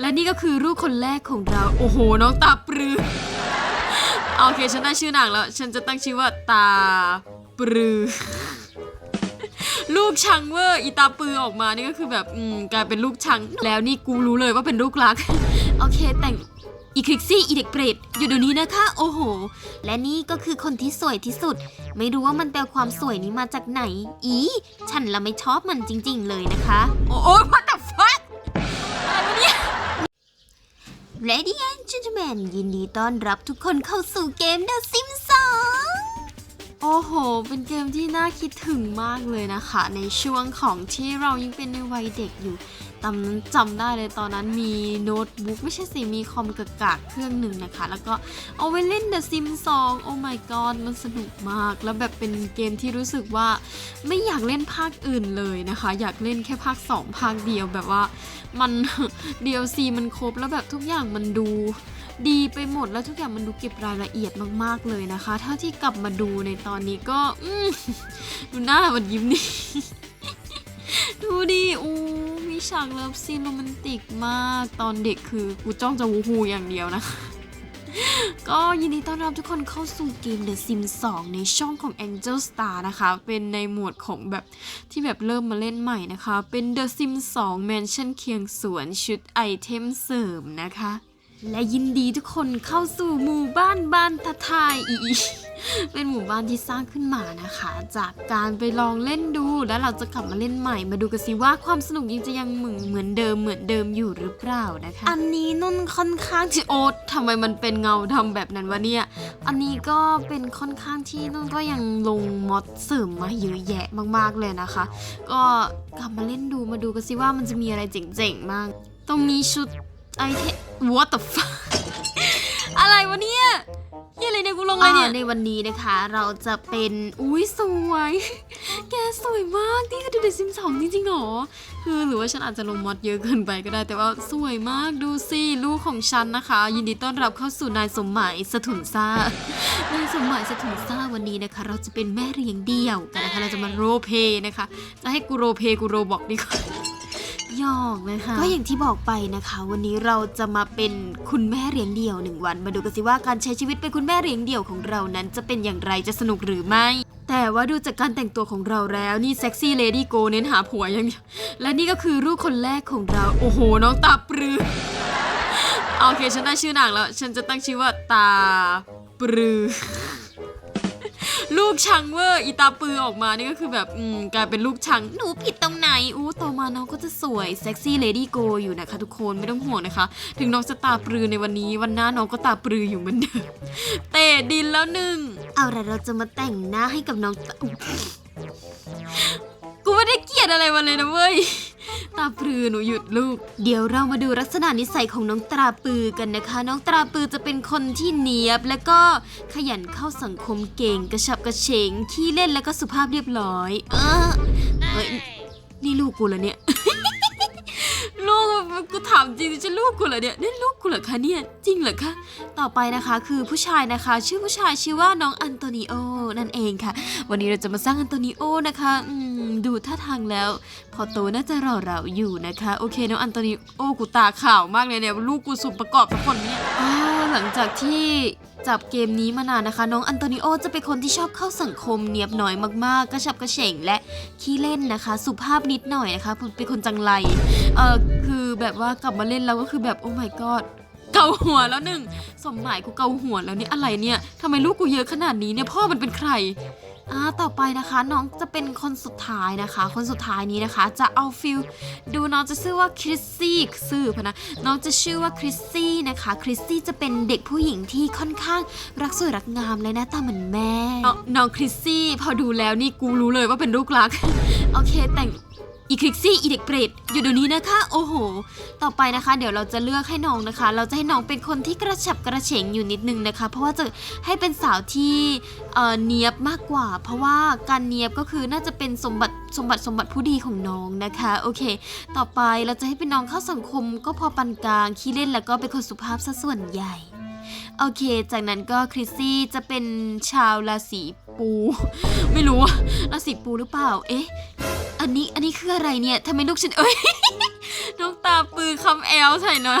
และนี่ก็คือลูกคนแรกของเรา โอ้โห น้องตาปรือ โอเค ฉันได้ชื่อนางแล้ว ฉันจะตั้งชื่อว่าตาปรือ ลูกชังเวอร์อีตาปือออกมานี่ก็คือแบบอืมกลายเป็นลูกชัง แล้วนี่กูรู้เลยว่าเป็นลูกรัก โอเค แต่งอีคลิกซี่อีเด็กเปรตอยู่เดี๋ยวนี้นะคะโอ้โห และนี่ก็คือคนที่สวยที่สุด ไม่รู้ว่ามันแปลความสวยนี้มาจากไหน อี ฉันละไม่ชอบมันจริง ๆ เลยนะคะ โอ้โห what the Lady and gentlemen ยินดีต้อนรับทุกคนเข้าสู่เกม The Sims 2 โอ้โห เป็นเกมที่น่าคิดถึงมากเลยนะคะ ในช่วงของที่เรายังเป็นในวัยเด็กอยู่ ตอนนั้นจำได้เลยตอนนั้นมีโน้ตบุ๊กไม่ใช่สิมีคอมกากากเครื่องหนึ่งนะคะ แล้วก็เอาไว้เล่น The Sims 2โอ้ my god มันสนุกมาก แล้วแบบเป็นเกมที่รู้สึกว่าไม่อยากเล่นภาคอื่นเลยนะคะ อยากเล่นแค่ภาค 2 ภาคเดียวแบบว่ามัน DLC มันครบแล้วแบบทุกอย่างมันดูดีไปหมดแล้วทุกอย่างมันดูเก็บรายละเอียดมากๆเลยนะคะถ้าที่กลับมาดูในตอนนี้ก็ดูหน้ามันยิ้มนี่ ดูดิอู้ีฉากเลิฟซีนโรแมนติกมาก ตอนเด็กคือกูจ้องจะวูฮูอย่างเดียวนะคะก็ยินดีต้อนรับทุกคนเข้าสู่เกม The Sims 2 ในช่องของ Angel Star นะคะ เป็นในหมวดของแบบที่แบบเริ่มมาเล่นใหม่นะคะ เป็น The Sims 2 Mansion เคียงสวนชุดไอเทมเสริมนะคะ และยินดีทุกคนเข้าสู่หมู่บ้านบ้านทะทายอีเป็นหมู่บ้านที่สร้างขึ้นมานะคะ จากการไปลองเล่นดูแล้วเราจะกลับมาเล่นใหม่ มาดูกันสิว่าความสนุกยังจะยังเหมือนเหมือนเดิมเหมือนเดิมอยู่หรือเปล่านะคะ อันนี้นุ่นค่อนข้างที่โอ๊ตทำไมมันเป็นเงาทำแบบนั้นวะเนี่ย อันนี้ก็เป็นค่อนข้างที่นุ่นก็ยังลงมอดเสริมมาเยอะแยะมากๆเลยนะคะ ก็กลับมาเล่นดูมาดูกันสิว่ามันจะมีอะไรเจ๋งๆมาก ตรงนี้ชุด ไอเทม what the fuck อะไรวะเนี่ยเหี้ยอะไรเนี่ยกูลงอะไรเนี่ย ในวันนี้นะคะ เราจะเป็น อุ้ยสวย แกสวยมาก นี่คือดูเดซิมสองจริงๆเหรอ คือหรือว่าฉันอาจจะลงมอดเยอะเกินไปก็ได้ แต่ว่าสวยมากดูสิลูกของฉันนะคะ ยินดีต้อนรับเข้าสู่นายสมหมายสถุนซ่านายสมหมายสถุนซ่าวันนี้นะคะ เราจะเป็นแม่เลี้ยงเดี่ยวกันนะคะ เราจะมาโรเพยนะคะ จะให้กูโรเพยกูโรบอกดีกว่า หยอกนะคะ ก็อย่างที่บอกไปนะคะ วันนี้เราจะมาเป็นคุณแม่เลี้ยงเดี่ยวหนึ่งวัน มาดูกันสิว่าการใช้ชีวิตเป็นคุณแม่เลี้ยงเดี่ยวของเรานั้น จะเป็นอย่างไรจะสนุกหรือไม่ แต่ว่าดูจากการแต่งตัวของเราแล้วนี่เซ็กซี่เลดี้โกเน้นหาผัวอย่างเดียวและนี่ก็คือลูกคนแรกของเรา โอ้โห น้องตาปรือโอเคฉันได้ชื่อนางแล้ว ฉันจะตั้งชื่อว่าตาปรือ ลูกชังเวอร์อีตาปือออกมานี่ก็คือแบบอืมกลายเป็นลูกชังหนูผิดตรงไหนอู้โตมาน้องก็จะสวยเซ็กซี่เลดี้โกอยู่นะคะทุกคนไม่ต้องห่วงนะคะ ถึงน้องจะตาปรือในวันนี้วันหน้าน้องก็ตาปรืออยู่เหมือนเดิมเตะดินแล้วหนึ่งเอาละเราจะมาแต่งหน้าให้กับน้องกูไม่ได้เกลียดอะไรมาเลยนะเว้ย ตาปรือหนูหยุดลูก เดี๋ยวเรามาดูลักษณะนิสัยของน้องตราปือกันนะคะ น้องตราปือจะเป็นคนที่เนียบ แล้วก็ขยันเข้าสังคมเก่ง กระฉับกระเฉงขี้เล่นแล้วก็สุภาพเรียบร้อย เออเฮ้ยนี่ลูกกูเหรอเนี่ย ลูกกูถามจริงจะลูกกูเหรอเนี่ยนี่ลูกกูเหรอคะเนี่ยจริงเหรอคะต่อไปนะคะคือผู้ชายนะคะ ชื่อผู้ชายชื่อว่าน้องอันโตนิโอนั่นเองค่ะ วันนี้เราจะมาสร้างอันโตนิโอนะคะอืม ดูท่าทางแล้ว พอโตน่าจะรอเราอยู่นะคะ โอเคน้องอันโตนิโอกูตาข่าวมากเลยเนี่ยลูกกูสุดประกอบทุกคนเนี่ยหลังจากที่จับเกมนี้มานานนะคะ น้องอันโตนิโอจะเป็นคนที่ชอบเข้าสังคมเนียบหน่อยมากๆ กระฉับกระเฉงและขี้เล่นนะคะ สุภาพนิดหน่อยนะคะเป็นคนจังไรเออคือแบบว่ากลับมาเล่นแล้วก็คือแบบโอ้ my god เกาหัวแล้วหนึ่งสมหมายกูเกาหัวแล้วนี่อะไรเนี่ยทำไมลูกกูเยอะขนาดนี้เนี่ยพ่อมันเป็นใคร อ่าต่อไปนะคะน้องจะเป็นคนสุดท้ายนะคะ คนสุดท้ายนี้นะคะ จะเอาฟิลดูน้องจะชื่อว่าคริสซี่ซื่อพะนะน้องจะชื่อว่าคริสซี่นะคะคริสซี่จะเป็นเด็กผู้หญิงที่ค่อนข้างรักสวยรักงามและหน้าตาเหมือนแม่น้องน้องคริสซี่พอดูแล้วนี่กูรู้เลยว่าเป็นลูกรักโอเคแต่ง อีคลิกซี่อีเด็กเปรตอยู่เดี๋ยวนี้นะคะ โอ้โห ต่อไปนะคะ เดี๋ยวเราจะเลือกให้น้องนะคะ เราจะให้น้องเป็นคนที่กระฉับกระเฉงอยู่นิดนึงนะคะ เพราะว่าจะให้เป็นสาวที่เอ่อเนียบมากกว่า เพราะว่าการเนียบก็คือน่าจะเป็นสมบัติสมบัติสมบัติผู้ดีของน้องนะคะโอเค ต่อไปเราจะให้เป็นน้องเข้าสังคมก็พอปานกลางขี้เล่นแล้วก็เป็นคนสุภาพซะส่วนใหญ่ โอเค จากนั้นก็คริสซี่จะเป็นชาวราศีปู ไม่รู้ว่าราศีปูหรือเปล่า เอ๊ะ อันนี้อันนี้คืออะไรเนี่ยทำไมลูกฉันเอ้ยน้องตาปือคำแอลใส่น้อย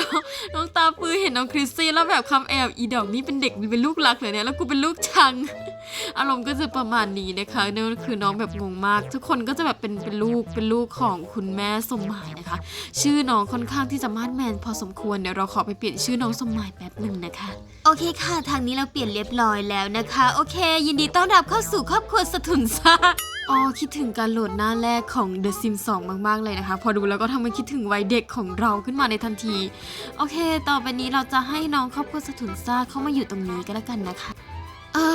น้องตาปือเห็นน้องคริสซี่แล้วแบบคำแอลอีดอกนี่เป็นเด็กเป็นลูกรักเลยเนี่ยแล้วกูเป็นลูกชัง อารมณ์ก็จะประมาณนี้นะคะนั่นก็คือน้องแบบงงมาก ทุกคนก็จะแบบเป็นเป็นลูกเป็นลูกของคุณแม่สมหมายนะคะ ชื่อน้องค่อนข้างที่จะมาดแมนพอสมควรเดี๋ยวเราขอไปเปลี่ยนชื่อน้องสมหมายแป๊บหนึ่งนะคะ โอเคค่ะ ทางนี้เราเปลี่ยนเรียบร้อยแล้วนะคะ โอเค ยินดีต้อนรับเข้าสู่ครอบครัวสะทุนซ่าอ๋อคิดถึงการโหลดหน้าแรกของ The Sims 2 มาก ๆ เลยนะคะ พอดูแล้วก็ทำให้คิดถึงวัยเด็กของเราขึ้นมาในทันที โอเค ต่อไปนี้เราจะให้น้องครอบครัวสะทุนซ่าเข้ามาอยู่ตรงนี้ก็แล้วกันนะคะ อ่า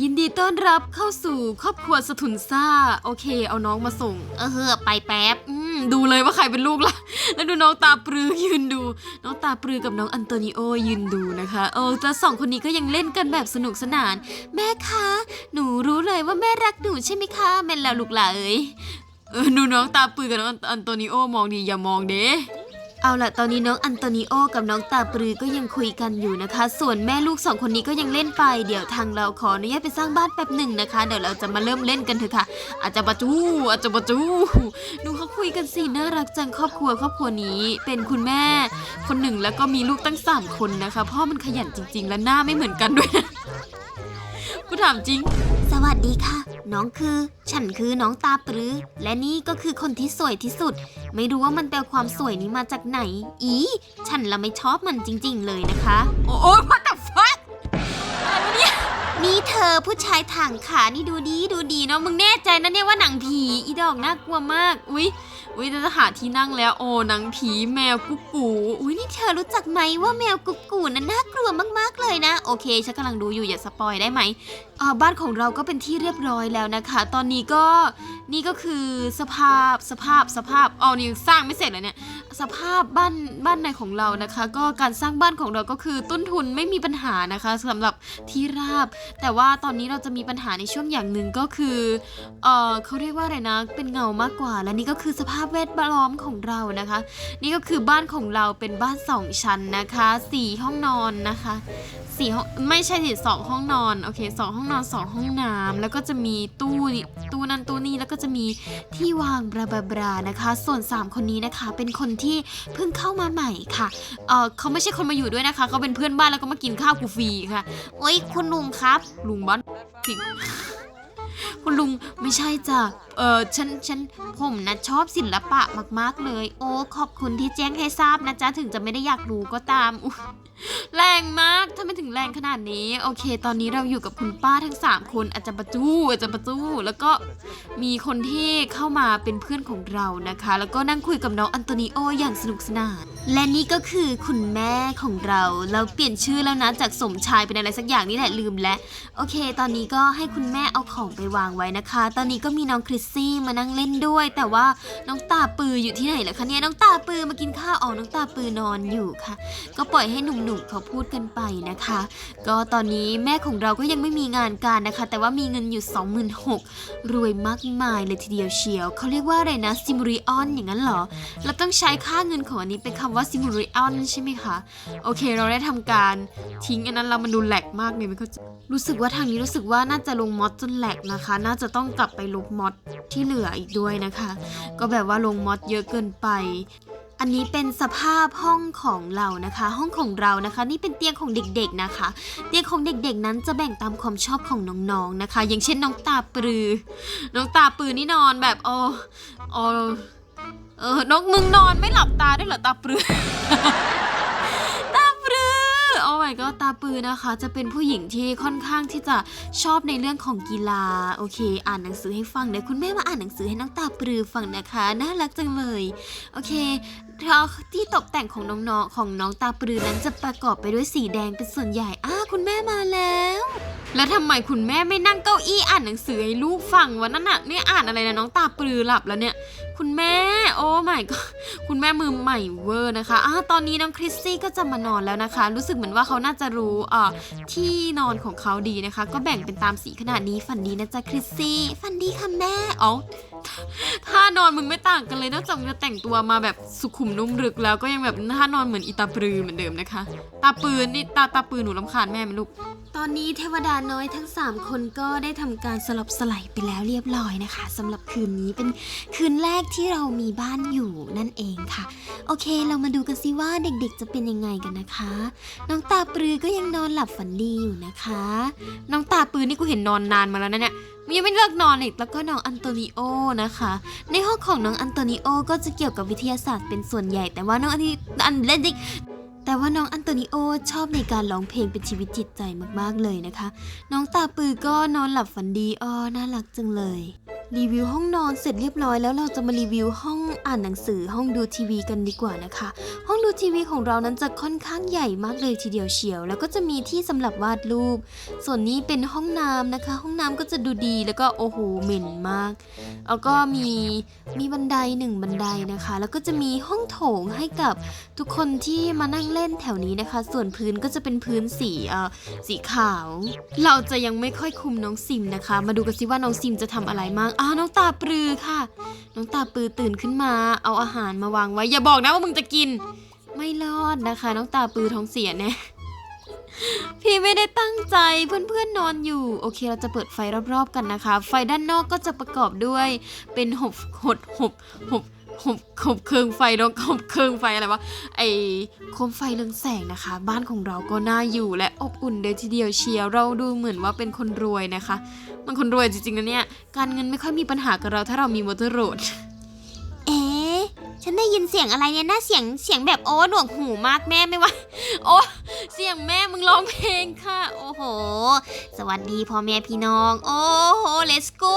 ยินดีต้อนรับเข้าสู่ครอบครัวสะทุนซ่า โอเค เอาน้องมาส่ง เออเฮอไปแป๊บ อืม ดูเลยว่าใครเป็นลูกล่ะแล้วดูน้องตาปรือยืนดู น้องตาปรือกับน้องอันโตนิโอยืนดูนะคะเออแต่สองคนนี้ก็ยังเล่นกันแบบสนุกสนาน แม่คะ หนูรู้เลยว่าแม่รักหนูใช่ไหมคะแม่นแล้วลูกหล่ะเอ้ยเออดูน้องตาปรือกับน้องอันโตนิโอมองดีอย่ามองเด้ เอาล่ะ ตอนนี้น้องอันโตนิโอกับน้องตาปรือก็ยังคุยกันอยู่นะคะ ส่วนแม่ลูกสองคนนี้ก็ยังเล่นไป เดี๋ยวทางเราขออนุญาตไปสร้างบ้านแป๊บหนึ่งนะคะ เดี๋ยวเราจะมาเริ่มเล่นกันเถอะค่ะ อาจจะปะจูอาจจะปะจูดูเขาคุยกันสิน่ารักจังครอบครัวครอบครัวนี้ เป็นคุณแม่ คนหนึ่งแล้วก็มีลูกตั้งสามคนนะคะ พ่อมันขยันจริง ๆ และหน้าไม่เหมือนกันด้วยนะ กูถามจริง สวัสดีค่ะ น้องคือ ฉันคือน้องตาปรือ และนี่ก็คือคนที่สวยที่สุด ไม่รู้ว่ามันแปลความสวยนี้มาจากไหน อี ฉันละไม่ชอบมันจริง ๆ เลยนะคะ โอ้ย what the fuck นี่เธอผู้ชายถ่างขานี่ดูดีดูดีเนาะมึงแน่ใจนะเนี่ยว่าหนังผี อีดอกน่ากลัวมาก อุ๊ย อุ้ยจะหาที่นั่งแล้วโอ้หนังผีแมวกุ๊กกูอุ้ยนี่เธอรู้จักไหมว่าแมวกุ๊กกูนั้นน่ากลัวมากๆเลยนะ โอเคฉันกำลังดูอยู่อย่าสปอยได้ไหม อ่าบ้านของเราก็เป็นที่เรียบร้อยแล้วนะคะ ตอนนี้ก็นี่ก็คือสภาพสภาพสภาพเอานี่สร้างไม่เสร็จเลยเนี่ยสภาพบ้านบ้านในของเรานะคะ ก็การสร้างบ้านของเราก็คือต้นทุนไม่มีปัญหานะคะสำหรับที่ราบ แต่ว่าตอนนี้เราจะมีปัญหาในช่วงอย่างหนึ่งก็คือเออเขาเรียกว่าอะไรนะเป็นเงามากกว่า และนี่ก็คือสภาพแวดล้อมของเรานะคะ นี่ก็คือบ้านของเราเป็นบ้านสองชั้นนะคะสี่ห้องนอนนะคะสี่ห้องไม่ใช่สิสองห้องนอนโอเคสองห้องนอนสองห้องน้ำแล้วก็จะมีตู้นี่ตู้นั่นตู้นี่แล้วก็จะมีที่วางบราบราบรานะคะ ส่วนสามคนนี้นะคะ เป็นคนที่เพิ่งเข้ามาใหม่ค่ะเออเขาไม่ใช่คนมาอยู่ด้วยนะคะเขาเป็นเพื่อนบ้านแล้วก็มากินข้าวกูฟรีค่ะโอ้ยคุณลุงครับ ลุงบ้านสิงคุณลุงไม่ใช่จ้ะ เออฉันฉันผมนะชอบศิลปะมาก ๆ เลย โอ้ขอบคุณที่แจ้งให้ทราบนะจ๊ะ ถึงจะไม่ได้อยากรู้ก็ตามอุ แรงมากถ้าไม่ถึงแรงขนาดนี้ โอเค ตอนนี้เราอยู่กับคุณป้าทั้ง 3 คนอาจจะประจูอาจจะประจูแล้วก็มีคนที่เข้ามาเป็นเพื่อนของเรานะคะ แล้วก็นั่งคุยกับน้องอันโตนิโออย่างสนุกสนาน และนี่ก็คือคุณแม่ของเรา เราเปลี่ยนชื่อแล้วนะจากสมชายเป็นอะไรสักอย่างนี่แหละลืมแล้ว โอเค ตอนนี้ก็ให้คุณแม่เอาของไปวางไว้นะคะ ตอนนี้ก็มีน้องคริสซี่มานั่งเล่นด้วย แต่ว่าน้องตาปืออยู่ที่ไหนล่ะคะเนี่ยน้องตาปือมากินข้าวอ๋อน้องตาปือนอนอยู่ค่ะ ก็ปล่อยให้หนุ่มๆเขาพูดกันไปนะคะ ก็ตอนนี้แม่ของเราก็ยังไม่มีงานการนะคะ แต่ว่ามีเงินอยู่ 26,000รวยมากมายเลยทีเดียวเชียวเขาเรียกว่าอะไรนะซิมริออนอย่างนั้นเหรอเราต้องใช้ค่าเงินของอันนี้เป็นคำว่าซิมริออนใช่ไหมคะ โอเค เราได้ทำการทิ้งอันนั้นเรามันดูแหลกมากเลยไม่เข้าใจรู้สึกว่าทางนี้รู้สึกว่าน่าจะลงมอดจนแหลกนะคะ น่าจะต้องกลับไปลบมอดที่เหลืออีกด้วยนะคะ ก็แบบว่าลงมอดเยอะเกินไป อันนี้เป็นสภาพห้องของเรานะคะ ห้องของเรานะคะ นี่เป็นเตียงของเด็กๆนะคะ เตียงของเด็กๆนั้นจะแบ่งตามความชอบของน้องๆนะคะ อย่างเช่นน้องตาปรือ น้องตาปรือนี่นอนแบบอ๋ออ๋อ เออนกมึงนอนไม่หลับตาได้วยเหรอตาปรือ ตาปรือโอ้ my god ตาปือนะคะ จะเป็นผู้หญิงที่ค่อนข้างที่จะชอบในเรื่องของกีฬาโอเค อ่านหนังสือให้ฟังเดี๋ยวคุณแม่มาอ่านหนังสือให้น้องตาปรือฟังนะคะ น่ารักจังเลย โอเค ที่ตกแต่งของน้องๆของน้องตาปรือนั้นจะประกอบไปด้วยสีแดงเป็นส่วนใหญ่อ้าคุณแม่มาแล้ว แล้วทำไมคุณแม่ไม่นั่งเก้าอี้อ่านหนังสือให้ลูกฟังวะนั่นน่ะเนี่ยอ่านอะไรนะน้องตาปรือหลับแล้วเนี่ย คุณแม่ โอ้ไม่ก็คุณแม่มือใหม่เวอร์นะคะอ่าตอนนี้น้องคริสซี่ก็จะมานอนแล้วนะคะ รู้สึกเหมือนว่าเขาน่าจะรู้อ่าที่นอนของเขาดีนะคะ ก็แบ่งเป็นตามสีขนาดนี้ฝันดีนะจ๊ะคริสซี่ฝันดีค่ะแม่อ๋อ ท่านอนมึงไม่ต่างกันเลยนอกจากมึงจะแต่งตัวมาแบบสุขุมนุ่มรึกแล้วก็ยังแบบท่านอนเหมือนอีตาปรือเหมือนเดิมนะคะ ตาปืนนี่ตาตาปืนหนูลำคาญแม่ไหมลูก ตอนนี้เทวดาน้อยทั้ง 3 คนก็ได้ทำการสลบสลายไปแล้วเรียบร้อยนะคะสำหรับคืนนี้เป็นคืนแรกที่เรามีบ้านอยู่นั่นเองค่ะ โอเค เรามาดูกันซิว่าเด็กๆจะเป็นยังไงกันนะคะ น้องตาปรือก็ยังนอนหลับฝันดีอยู่นะคะ น้องตาปืนนี่กูเห็นนอนนานมาแล้วนะเนี่ยมันยังไม่เลิกนอนอีกแล้วก็น้องอันโตนิโอนะคะ ในห้องของน้องอันโตนิโอก็จะเกี่ยวกับวิทยาศาสตร์เป็นส่วนใหญ่แต่ว่าน้องอันนี้อันเล่นดิ แต่ว่าน้องอันโตนิโอชอบในการร้องเพลงเป็นชีวิตจิตใจมากๆเลยนะคะ น้องตาปือก็นอนหลับฝันดีอ้อน่ารักจังเลย รีวิวห้องนอนเสร็จเรียบร้อยแล้วเราจะมารีวิวห้องอ่านหนังสือห้องดูทีวีกันดีกว่านะคะ ห้องดูทีวีของเรานั้นจะค่อนข้างใหญ่มากเลยทีเดียวเชียว แล้วก็จะมีที่สำหรับวาดรูป ส่วนนี้เป็นห้องน้ำนะคะ ห้องน้ำก็จะดูดีแล้วก็โอ้โหเหม็นมาก แล้วก็มีมีบันไดหนึ่งบันไดนะคะ แล้วก็จะมีห้องโถงให้กับทุกคนที่มานั่งเล่นแถวนี้นะคะ ส่วนพื้นก็จะเป็นพื้นสีเอ่อสีขาว เราจะยังไม่ค่อยคุมน้องซิมนะคะ มาดูกันสิว่าน้องซิมจะทำอะไรมั่งอ้าวน้องตาปรือค่ะ น้องตาปรือตื่นขึ้นมา เอาอาหารมาวางไว้ อย่าบอกนะว่ามึงจะกิน ไม่รอดนะคะ น้องตาปรือท้องเสียแน่พี่ไม่ได้ตั้งใจเพื่อนๆนอนอยู่ โอเคเราจะเปิดไฟรอบๆกันนะคะ ไฟด้านนอกก็จะประกอบด้วย เป็นหบหดหบหบหบหบเคืองไฟน้องหบเคืองไฟอะไรวะไอโคมไฟเรืองแสงนะคะ บ้านของเราก็น่าอยู่และอบอุ่นเลยทีเดียวเชียวเราดูเหมือนว่าเป็นคนรวยนะคะ มันคนรวยจริงๆนะเนี่ย การเงินไม่ค่อยมีปัญหากับเราถ้าเรามีมอเตอร์โรดเอ๊ะฉันได้ยินเสียงอะไรเนี่ยนะเสียงเสียงแบบโอ้หนวกหูมากแม่ไม่ไหวโอ้เสียงแม่มึงร้องเพลงค่ะ โอ้โห สวัสดีพ่อแม่พี่น้อง โอ้โห let's go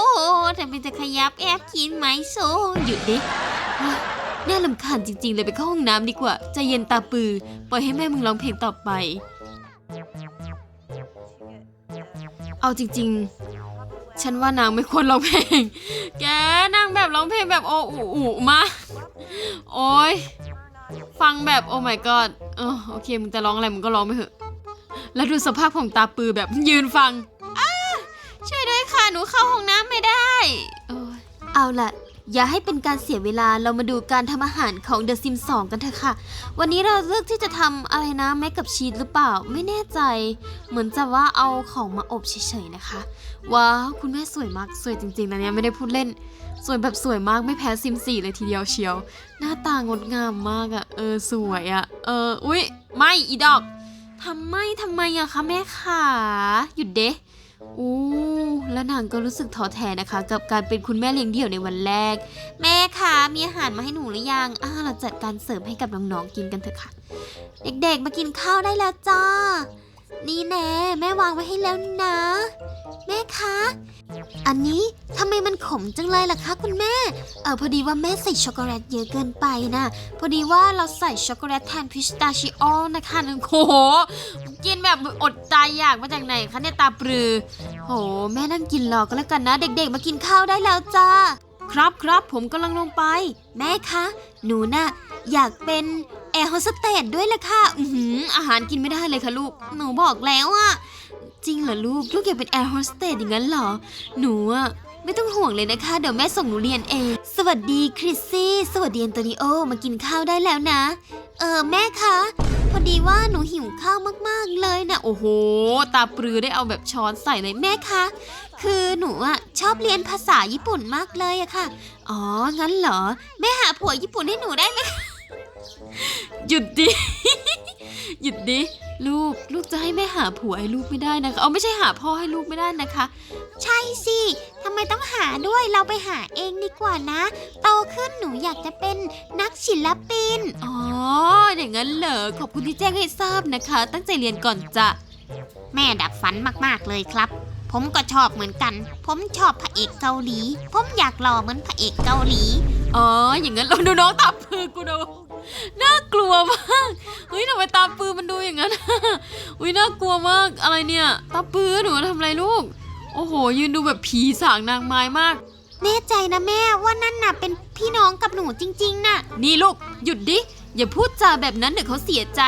ทำเป็นจะขยับแอบกินไหมโซหยุดดิเฮ้ยน่าลำคาญจริงๆ เลยไปเข้าห้องน้ำดีกว่าใจเย็นตาปือ ปล่อยให้แม่มึงร้องเพลงต่อไป เอาจริง ๆ ฉันว่านางไม่ควรร้องเพลง แกนางแบบร้องเพลงแบบโออูอูมา โอ้ยฟังแบบโอ้ my god เออโอเคมึงจะร้องอะไรมึงก็ร้องไปเถอะ แล้วดูสภาพของตาปือแบบยืนฟังช่วยด้วยค่ะหนูเข้าห้องน้ำไม่ได้ เอาล่ะ อย่าให้เป็นการเสียเวลาเรามาดูการทำอาหารของ The Sims 2 กันเถอะค่ะ วันนี้เราเลือกที่จะทำอะไรนะแม็กกับชีสหรือเปล่าไม่แน่ใจ เหมือนจะว่าเอาของมาอบเฉยๆนะคะว้าวคุณแม่สวยมากสวยจริงๆนะเนี่ยไม่ได้พูดเล่น สวยแบบสวยมากไม่แพ้ซิมสี่เลยทีเดียวเชียว หน้าตางดงามมากอะเออสวยอะเออ อุ๊ย ไม่อีดอกทำไมทำไมอะคะแม่ขาหยุดเดะ อู้แล้วนางก็รู้สึกท้อแท้นะคะ กับการเป็นคุณแม่เลี้ยงเดี่ยวในวันแรก แม่คะมีอาหารมาให้หนูหรือยังอ่าเราจัดการเสิร์ฟให้กับน้องๆกินกันเถอะค่ะ เด็กๆมากินข้าวได้แล้วจ้า นี่แน่แม่วางไว้ให้แล้วนะ แม่คะ อันนี้ทำไมมันขมจังเลยล่ะคะคุณแม่ เออพอดีว่าแม่ใส่ช็อกโกแลตเยอะเกินไปนะพอดีว่าเราใส่ช็อกโกแลตแทนพิสตาชิโอนะคะนึงโอ้โหกินแบบอดใจอยากมาจากไหนคะเนี่ยตาปรือโหแม่นั่งกินรอก็แล้วกันนะ เด็กๆ มากินข้าวได้แล้วจ้าครับครับผมกำลังลงไป แม่คะ หนูน่ะ อยากเป็นแอร์โฮสเตสด้วยล่ะค่ะอืออาหารกินไม่ได้เลยค่ะลูก หนูบอกแล้วอะจริงเหรอลูก ลูกอยากเป็นแอร์โฮสเตสอย่างนั้นเหรอ หนูอะไม่ต้องห่วงเลยนะคะ เดี๋ยวแม่ส่งหนูเรียนเอง สวัสดีคริสซี่ สวัสดีแอนโตนิโอ มากินข้าวได้แล้วนะ เออแม่คะ พอดีว่าหนูหิวข้าวมากๆเลยนะ โอ้โห ตาปรือได้เอาแบบช้อนใส่เลยแม่แม่คะ คือหนูอะชอบเรียนภาษาญี่ปุ่นมากเลยอะค่ะ อ๋อ งั้นเหรอ แม่หาผัวญี่ปุ่นให้หนูได้ไหม หยุดดิ หยุดดิ ลูก ลูกจะให้แม่หาผัวให้ลูกไม่ได้นะคะ เอาไม่ใช่หาพ่อให้ลูกไม่ได้นะคะ ใช่สิทำไมต้องหาด้วยเราไปหาเองดีกว่านะ โตขึ้นหนูอยากจะเป็นนักศิลปิน อ๋อ อย่างนั้นเหรอ ขอบคุณที่แจ้งให้ทราบนะคะ ตั้งใจเรียนก่อนจ้ะ แม่ดับฝันมากๆเลยครับ ผมก็ชอบเหมือนกัน ผมชอบพระเอกเกาหลี ผมอยากหล่อเหมือนพระเอกเกาหลี อ๋อ อย่างนั้นเราดูน้องตาปือกูดู น่ากลัวมากเฮ้ยทำไมตาปือมันดูอย่างนั้นอุ้ยน่ากลัวมากอะไรเนี่ย ตาปือหนูทำอะไรลูก โอ้โห ยืนดูแบบผีสางนางไม้มาก แน่ใจนะแม่ว่านั่นน่ะเป็นผีพี่น้องกับหนูจริง ๆน่ะ นี่ลูกหยุดดิ อย่าพูดจาแบบนั้นเดี๋ยวเขาเสียใจ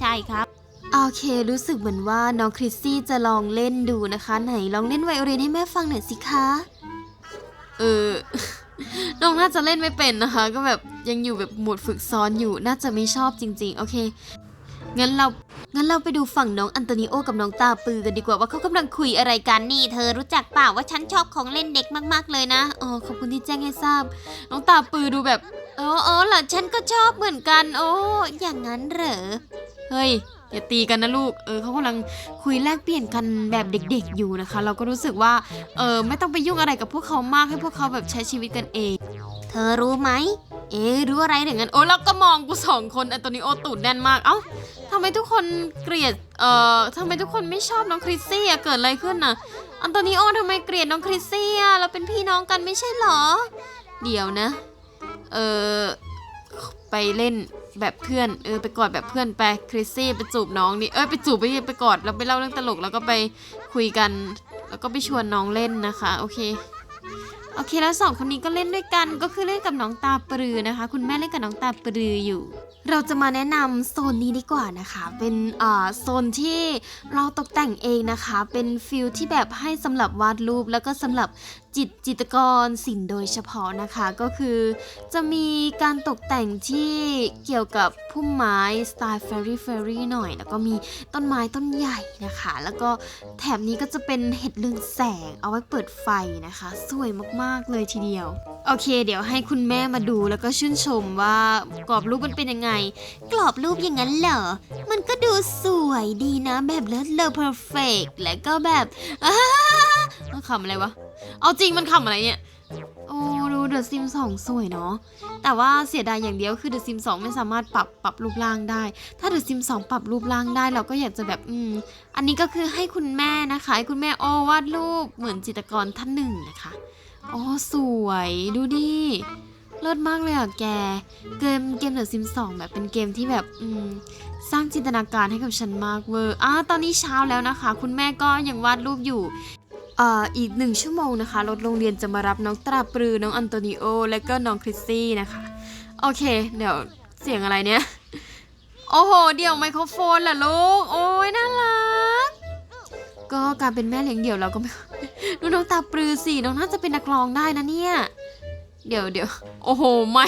ใช่ครับ โอเค รู้สึกเหมือนว่าน้องคริสซี่จะลองเล่นดูนะคะ ไหนลองเล่นไวโอลินให้แม่ฟังหน่อยสิคะ เออ น้องน่าจะเล่นไม่เป็นนะคะ ก็แบบยังอยู่แบบหมดฝึกซ้อนอยู่น่าจะไม่ชอบจริง ๆ โอเคงั้นเรางั้นเราไปดูฝั่งน้องอันโตนิโอกับน้องตาปือกันดีกว่าว่าเขากำลังคุยอะไรกันนี่เธอรู้จักเปล่าว่าฉันชอบของเล่นเด็กมากๆเลยนะอ๋อขอบคุณที่แจ้งให้ทราบ น้องตาปือดูแบบเออเออเหรอฉันก็ชอบเหมือนกัน โอ้อย่างนั้นเหรอเฮ้ย อย่าตีกันนะลูก เออเขากำลังคุยแลกเปลี่ยนกันแบบเด็กๆอยู่นะคะ เราก็รู้สึกว่า เออไม่ต้องไปยุ่งอะไรกับพวกเขามากให้พวกเขาแบบใช้ชีวิตกันเอง เธอรู้ไหม เอ๊ะรู้อะไรถึงงั้นโอ้แล้วก็มองกูสองคนอันโตนิโอตูดแน่นมาก เอ้าทำไมทุกคนเกลียด เอ่อทำไมทุกคนไม่ชอบน้องคริสซี่อะเกิดอะไรขึ้นน่ะ อันโตนิโอทำไมเกลียดน้องคริสซี่อะเราเป็นพี่น้องกันไม่ใช่เหรอ เดี๋ยวนะ เออไปเล่น แบบเพื่อนเออไปกอดแบบเพื่อนไปคริสซี่ไปจูบน้องนี่เอ้ยไปจูบไปไปกอดแล้วไปเล่าเรื่องตลกแล้วก็ไปคุยกัน แล้วก็ไปชวนน้องเล่นนะคะโอเคโอเคแล้วสองคนนี้ก็เล่นด้วยกันก็คือเล่นกับน้องตาปรือนะคะ คุณแม่เล่นกับน้องตาปรืออยู่ เราจะมาแนะนำโซนนี้ดีกว่านะคะ เป็นอ่าโซนที่เราตกแต่งเองนะคะ เป็นฟิลที่แบบให้สำหรับวาดรูปแล้วก็สำหรับ จิตจิตกรศิลป์โดยเฉพาะนะคะก็คือจะมีการตกแต่งที่เกี่ยวกับพุ่มไม้สไตล์เฟรี่เฟรี่หน่อย แล้วก็มีต้นไม้ต้นใหญ่นะคะ แล้วก็แถบนี้ก็จะเป็นเห็ดเรืองแสงเอาไว้เปิดไฟนะคะ สวยมากๆเลยทีเดียว โอเค เดี๋ยวให้คุณแม่มาดูแล้วก็ชื่นชมว่ากรอบรูปมันเป็นยังไง กรอบรูปอย่างนั้นเหรอ มันก็ดูสวยดีนะแบบเลิศเลอเพอร์เฟกและก็แบบอ้ามันขำอะไรวะเอาจริงมันขำอะไรเนี่ย โอ้ดูเดอะซิมสองสวยเนาะ แต่ว่าเสียดายอย่างเดียวคือเดอะซิมสองไม่สามารถปรับปรับรูปร่างได้ ถ้าเดอะซิมสองปรับรูปร่างได้เราก็อยากจะแบบอืม อันนี้ก็คือให้คุณแม่นะคะให้คุณแม่โอวาดรูปเหมือนจิตรกรท่านหนึ่งนะคะอ๋อสวยดูดิเลิศมากเลยอะแก เกมเกมเดอะซิมสองแบบเป็นเกมที่แบบอืมสร้างจินตนาการให้กับฉันมากเวอร์อะตอนนี้เช้าแล้วนะคะ คุณแม่ก็ยังวาดรูปอยู่ อีกหนึ่งชั่วโมงนะคะ รถโรงเรียนจะมารับน้องตราปรือน้องอันโตนิโอ และก็น้องคริสซี่นะคะ โอเค เดี๋ยวเสียงอะไรเนี่ย โอ้โห เดี๋ยวไมโครโฟนเหรอลูก โอ้ยน่ารัก ก็การเป็นแม่เลี้ยงเดี่ยวเราก็ไม่ดูน้องตาปรือสิ น้องน่าจะเป็นนักร้องได้นะเนี่ย เดี๋ยวเดี๋ยวโอ้โห ไม่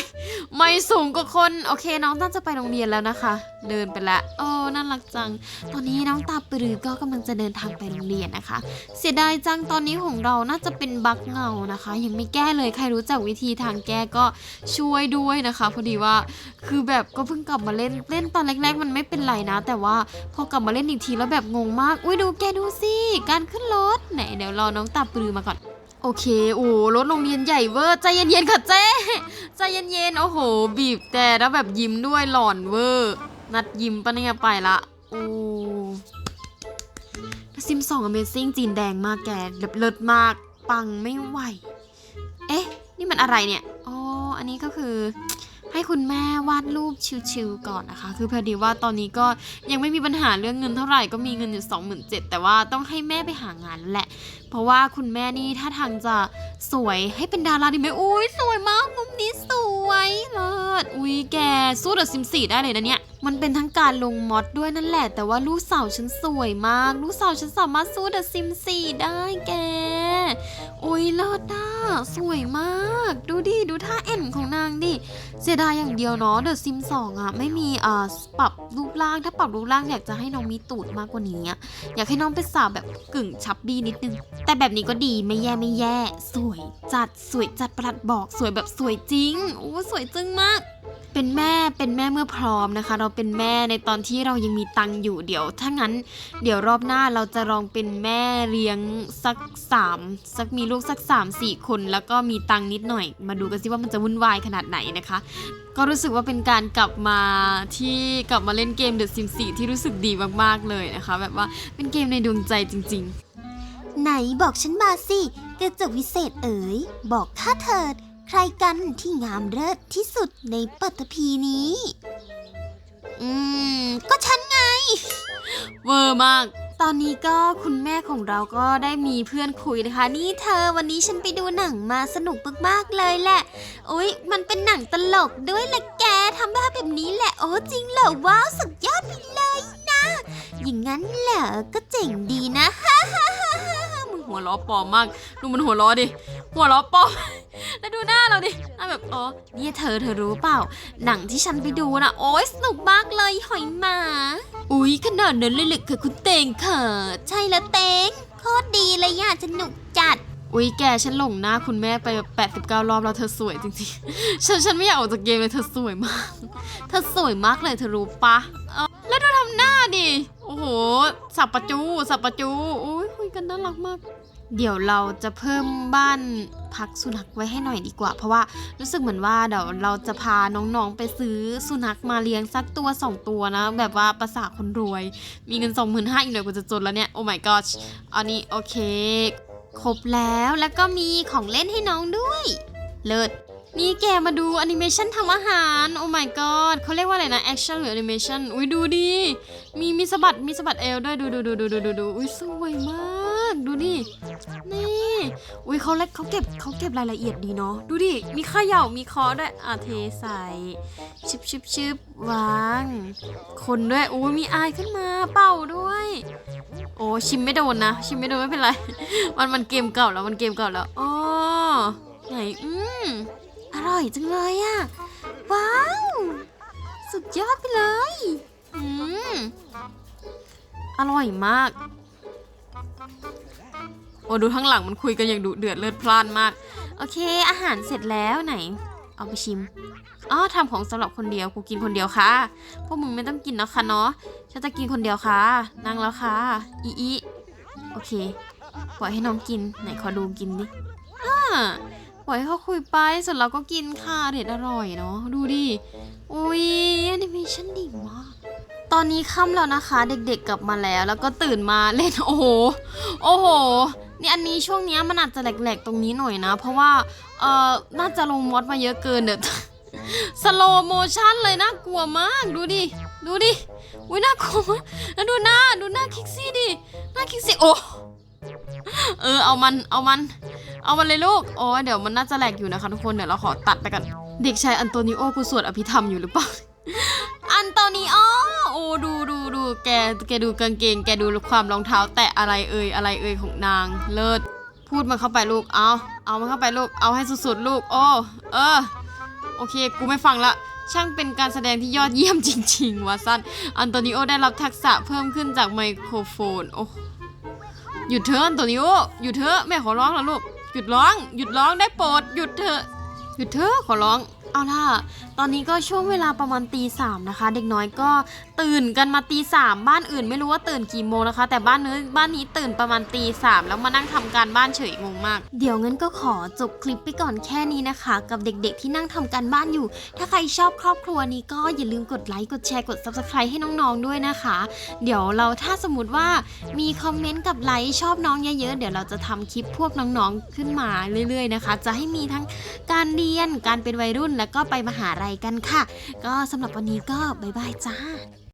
ไม่สูงกว่าคน โอเค น้องน่าจะไปโรงเรียนแล้วนะคะ เดินไปละโอ้น่ารักจัง ตอนนี้น้องตาปรือก็กำลังจะเดินทางไปโรงเรียนนะคะ เสียดายจังตอนนี้ของเราน่าจะเป็นบั๊กเงานะคะ ยังไม่แก้เลยใครรู้จักวิธีทางแก้ก็ช่วยด้วยนะคะ พอดีว่าคือแบบก็เพิ่งกลับมาเล่นเล่นตอนแรก ๆ มันไม่เป็นไรนะ แต่ว่าพอกลับมาเล่นอีกทีแล้วแบบงงมาก อุ้ยดูแกดูสิการขึ้นรถไหนเดี๋ยวรอน้องตาปรือมาก่อน โอเค โอ้รถโรงเรียนใหญ่เวอร์ ใจเย็นๆค่ะเจ๊ใจเย็นๆ โอ้โห บีบแต่แล้วแบบยิ้มด้วยหลอนเวอร์ นัดยิ้มปะเนี่ยไปละ โอ้ซิมสอง Amazing จีนแดงมากแกแบบเลิศมาก ปังไม่ไหว เอ๊ะ นี่มันอะไรเนี่ย อ๋อ อันนี้ก็คือ ให้คุณแม่วาดรูปชิวๆก่อนนะคะ คือพอดีว่าตอนนี้ก็ยังไม่มีปัญหาเรื่องเงินเท่าไหร่ก็มีเงินอยู่27,000แต่ว่าต้องให้แม่ไปหางานแล้วแหละ เพราะว่าคุณแม่นี่ถ้าทางจะสวยให้เป็นดาราดีไหมอุ้ยสวยมากมุมนี้สวยเลิศอุ้ยแกสู้เดอะซิมสี่ได้เลยนะเนี่ยมันเป็นทั้งการลงมอดด้วยนั่นแหละ แต่ว่าลูกสาวฉันสวยมาก ลูกสาวฉันสามารถสู้เดอะซิมสี่ได้แก อุ้ยเลิศอะสวยมาก ดูดิ ดูท่าเอ็นของนางดิ เสียดายอย่างเดียวเนาะเดอะซิมสองอะ ไม่มีเอ่อปรับรูปร่างถ้าปรับรูปร่างอยากจะให้น้องมีตูดมากกว่านี้อะอยากให้น้องเป็นสาวแบบกึ่งชับบี้นิดนึง แต่แบบนี้ก็ดีไม่แย่ไม่แย่ สวยจัดสวยจัดประหลัดบอกสวยแบบสวยจริงโอ้สวยจึงมาก เป็นแม่เป็นแม่เมื่อพร้อมนะคะ เราเป็นแม่ในตอนที่เรายังมีตังค์อยู่เดี๋ยวถ้างั้น เดี๋ยวรอบหน้าเราจะลองเป็นแม่เลี้ยงสักสามสักมีลูกสักสามสี่คน แล้วก็มีตังค์นิดหน่อย มาดูกันสิว่ามันจะวุ่นวายขนาดไหนนะคะ ก็รู้สึกว่าเป็นการกลับมาที่กลับมาเล่นเกม The Sims 4 ที่รู้สึกดีมากๆเลยนะคะ แบบว่าเป็นเกมในดวงใจจริง ๆ ไหนบอกฉันมาสิกระจกวิเศษเอ๋ยบอกข้าเถิด ใครกันที่งามเลิศที่สุดในปัตภีนี้ อืม ก็ฉันไง เวอร์มากตตอนนี้ก็คุณแม่ของเราก็ได้มีเพื่อนคุยนะคะ นี่เธอวันนี้ฉันไปดูหนังมาสนุกมากๆเลยแหละโอ๊ย มันเป็นหนังตลกด้วยแหละแกทำแบบแบบนี้แหละ โอ้จริงเหรอว้าวสุดยอดไปเลยนะ อย่างนั้นเหรอก็เจ๋งดีนะมึง หัวล้อปลอมมากดูมันหัวล้อดิหัวล้อปลอม แล้วดูหน้าเราดิหน้าแบบอ๋อเนี่ยเธอเธอรู้เปล่า หนังที่ฉันไปดูนะโอ๊ยสนุกมากเลยหอยหมา อุ๊ยขนาดนั้นเลยเหรอค่ะคุณเตงค่ะ ใช่แล้วเตงโคตรดีเลยอะสนุกจัดอุ้ยแกฉันหลงหน้าคุณแม่ไปแบบ89 รอบแล้วเธอสวยจริงๆ ฉันฉันไม่อยากออกจากเกมเลยเธอสวยมาก เธอสวยมากเลยเธอรู้ปะแล้วดูทำหน้าดิ โอ้โห สับปะจูสับปะจูโอ้ยคุยกันน่ารักมาก เดี๋ยวเราจะเพิ่มบ้านพักสุนัขไว้ให้หน่อยดีกว่า เพราะว่ารู้สึกเหมือนว่าเดี๋ยวเราจะพาน้องๆไปซื้อสุนัขมาเลี้ยงสักตัวสองตัวนะ แบบว่าประสาคนรวย มีเงินสองหมื่นห้าอีกหน่อยกูจะจนแล้วเนี่ย โอ้ my god อันนี้โอเค ครบแล้วแล้วก็มีของเล่นให้น้องด้วย เลิศ นี่แกมาดูแอนิเมชันทำอาหาร โอ้ my god เขาเรียกว่าอะไรนะแอคชั่นหรือแอนิเมชันอุ้ยดูดิมีมีสะบัดมีสะบัดเอวด้วยดูดูดูดูดูดูดูอุ้ยสวยมาก ดูดิ นี่ อุ้ยเขาเล็กเขาเก็บเขาเก็บรายละเอียดดีเนาะ ดูดิ มีเขย่ามีคอด้วย อะเทใส่ชิบชิบชิบวาง คนด้วยโอ้ยมีอายขึ้นมาเป่าด้วย โอ้ชิมไม่โดนนะ ชิมไม่โดนไม่เป็นไร มันมันเกมเก่าแล้วมันเกมเก่าแล้วอ๋อไหนอืม ร่อยจังเลยอะว้าว สุดยอดไปเลยอืมอร่อยมาก โอ้ดูทั้างหลังมันคุยกันอย่างดุเดือดเลือดพล่านมาก โอเค อาหารเสร็จแล้วไหน เอาไปชิมอ๋อทำของสำหรับคนเดียวกูกินคนเดียวค่ะ พวกมึงไม่ต้องกินนะคะเนาะฉันจะกินคนเดียวค่ะ นั่งแล้วค่ะ อีอีโอเค ปล่อยให้น้องกิน ไหนขอดูกินดิอ่า ปล่อยให้เขาคุยไปส่วนเราก็กินค่ะเด็ดอร่อยเนาะดูดิอุ้ยแอนิเมชันดีมากตอนนี้ค่ำแล้วนะคะ เด็กๆกลับมาแล้ว แล้วก็ตื่นมาเล่นโอ้โหโอ้โหนี่อันนี้ช่วงเนี้ยมันอาจจะแหลกๆตรงนี้หน่อยนะ เพราะว่าเอ่อน่าจะลงมอดมาเยอะเกินเดี๋ยวสโลโมชั่นเลยน่ากลัวมากดูดิดูดิอุ้ยน่ากลัวมากแล้วดูหน้าดูหน้าคิกซี่ดิหน้าคิกซี่โอ้ เออเอามันเอามัน เอามันเลยลูกโอ้เดี๋ยวมันน่าจะแหลกอยู่นะคะทุกคนเดี๋ยวเราขอตัดไปกันเด็กชายอันโตนิโอกูสวดอภิธรรมอยู่หรือเปล่าอันโตนิโอโอ้ดูดูดูแกแกดูกางเกง แกดูความรองเท้า แตะอะไรเอ่ยอะไรเอ่ยของนางเลิศพูดมันเข้าไปลูกเอาเอามันเข้าไปลูกเอาให้สุดๆลูกโอ้เออโอเค กูไม่ฟังละช่างเป็นการแสดงที่ยอดเยี่ยมจริง ๆวะสั้นอันโตนิโอได้รับทักษะเพิ่มขึ้นจากไมโครโฟนโอ้ หยุดเถอะตัวนิโอหยุดเถอะแม่ขอร้องแล้วลูกหยุดร้อง หยุดร้องได้โปรดหยุดเถอะหยุดเถอะขอร้องเอาล่ะ ตอนนี้ก็ช่วงเวลาประมาณตีสามนะคะ เด็กน้อยก็ตื่นกันมาตีสามบ้านอื่นไม่รู้ว่าตื่นกี่โมงนะคะ แต่บ้านนี้บ้านนี้ตื่นประมาณตีสามแล้วมานั่งทำการบ้านเฉยงงมาก เดี๋ยวงั้นก็ขอจบคลิปไปก่อนแค่นี้นะคะ กับเด็กๆที่นั่งทำการบ้านอยู่ ถ้าใครชอบครอบครัวนี้ก็อย่าลืมกดไลค์กดแชร์กด subscribe ให้น้องๆด้วยนะคะ เดี๋ยวเราถ้าสมมติว่ามีคอมเมนต์กับไลค์ชอบน้องเยอะๆเดี๋ยวเราจะทำคลิปพวกน้องๆขึ้นมาเรื่อย ๆนะคะ จะให้มีทั้งการเรียนการเป็นวัยรุ่นแล้วก็ไปมหาลัยกันค่ะ ก็สำหรับวันนี้ก็บ๊ายบายจ้า